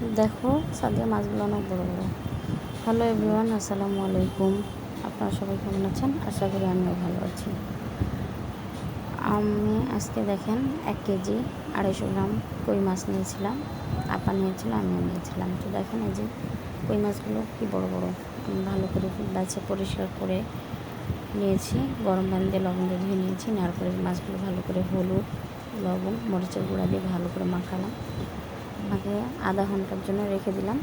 দেখো, সাদিয়া মাছগুলো অনেক বড়ো বড়ো। হ্যালো এভরিওয়ান, আসসালামু আলাইকুম। আপনারা সবাই কেমন আছেন? আশা করি আমিও ভালো আছি। আমি আজকে দেখেন, এক কেজি আড়াইশো গ্রাম কই মাছ নিয়েছিলাম। আপা নিয়েছিল, আমিও নিয়েছিলাম। তো দেখেন এই যে কই মাছগুলো কি বড় বড়। ভালো করে বাছে পরিষ্কার করে নিয়েছি। গরম পানি দিয়ে লবণ দিয়ে ধুয়ে নিয়েছি। নেওয়ার পরে মাছগুলো ভালো করে হলুদ, লবণ, মরিচের গুঁড়া দিয়ে ভালো করে মাখালাম। মাখে আধা ঘণ্টার জন্য রেখে দিলাম।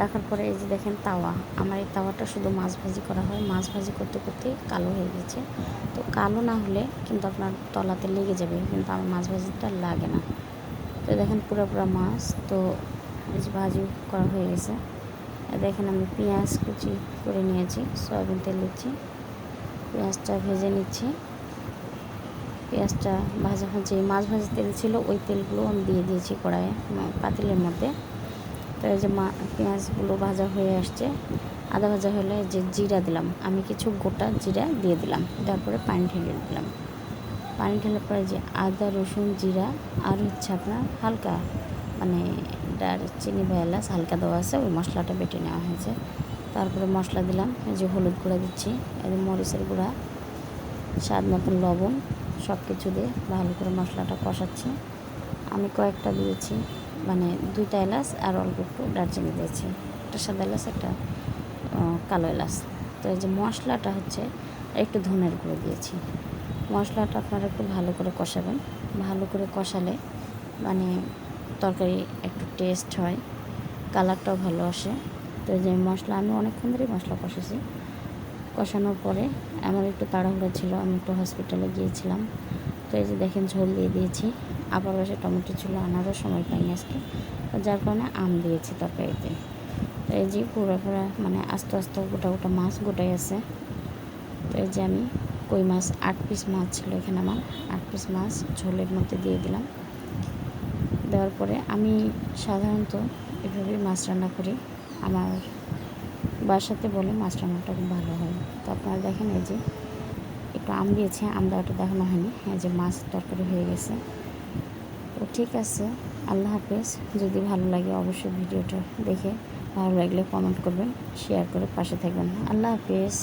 রাখার পরে এই যে দেখেন তাওয়া। আমার এই তাওয়াটা শুধু মাছ ভাজি করা হয়। মাছ ভাজি করতে করতে কালো হয়ে গেছে। তো কালো না হলে কিন্তু আপনার তলাতে লেগে যাবে, কিন্তু আমার মাছ ভাজিটা লাগে না। তো দেখেন পুরো পুরো মাছ তো ভাজি করা হয়ে গেছে। দেখেন আমি পেঁয়াজ কুচি করে নিয়েছি, সয়াবিন তেল দিচ্ছি। পেঁয়াজটা ভেজে নিচ্ছি। পেঁয়াজটা ভাজা যে মাছ ভাজা তেল ছিল, ওই তেলগুলো আমি দিয়ে দিয়েছি কড়াইয়ে পাতিলের মধ্যে। তো এই যে মা, পেঁয়াজগুলো ভাজা হয়ে আসছে, আদা ভাজা হলে যে জিরা দিলাম, আমি কিছু গোটা জিরা দিয়ে দিলাম, তারপরে পানি ঢেলে দিলাম। পানি ঢেলে পরে যে আদা, রসুন, জিরা, আর হচ্ছে আপনার হালকা মানে চিনি বা এলাচ হালকা দেওয়া আছে, ওই মশলাটা বেটে নেওয়া হয়েছে। তারপরে মশলা দিলাম, এই যে হলুদ গুঁড়া দিচ্ছি, এই মরিচের গুঁড়া, স্বাদ মতন লবণ সব কিছু দিয়ে ভালো করে মশলাটা কষাচ্ছি। আমি কয়েকটা দিয়েছি মানে দুইটা এলাচ আর অল্প একটু দারচিনি দিয়েছি। একটা সাদা এলাচ, একটা কালো এলাচ। তো এই যে মশলাটা হচ্ছে, একটু ধনের গুঁড়ো দিয়েছি। মশলাটা আপনারা একটু ভালো করে কষাবেন। ভালো করে কষালে মানে তরকারি একটু টেস্ট হয় কালারটাও ভালো আসে। তো এই যে মশলা, আমি অনেকক্ষণ ধরেই মশলা কষাছি কষানোর পরে আমার একটু তাড়াহুড়ো ছিল, আমি একটু হসপিটালে গিয়েছিলাম। তো এই যে দেখেন ঝোল দিয়ে দিয়েছি, আবার বাসে টমেটো ছিল, আনারও সময় পাইনি আজকে। তো যার কারণে আম দিয়েছি তরকারিতে। তো এই যে পুরো পুরো মানে আস্তে আস্তে গোটা গোটা মাছ গোটাই আছে। তো এই যে আমি কই মাছ, আট পিস মাছ ছিল এখানে আমার, আট পিস মাছ ঝোলের মধ্যে দিয়ে দিলাম। দেওয়ার পরে আমি সাধারণত এভাবেই মাছ রান্না করি। আমার বাসাতে বলে মাছ রান্নাটা খুব ভালো হয় তো আপনারা দেখেন এই যে একটু আম দিয়েছে, আম দেওয়াটা দেখানো হয়নি। এই যে মাছ তরকারি হয়ে গেছে। তো ঠিক আছে, আল্লাহ হাফেজ। যদি ভালো লাগে অবশ্যই ভিডিওটা দেখে, ভালো লাগলে কমেন্ট করবেন শেয়ার করে পাশে থাকবেন। আল্লাহ হাফেজ।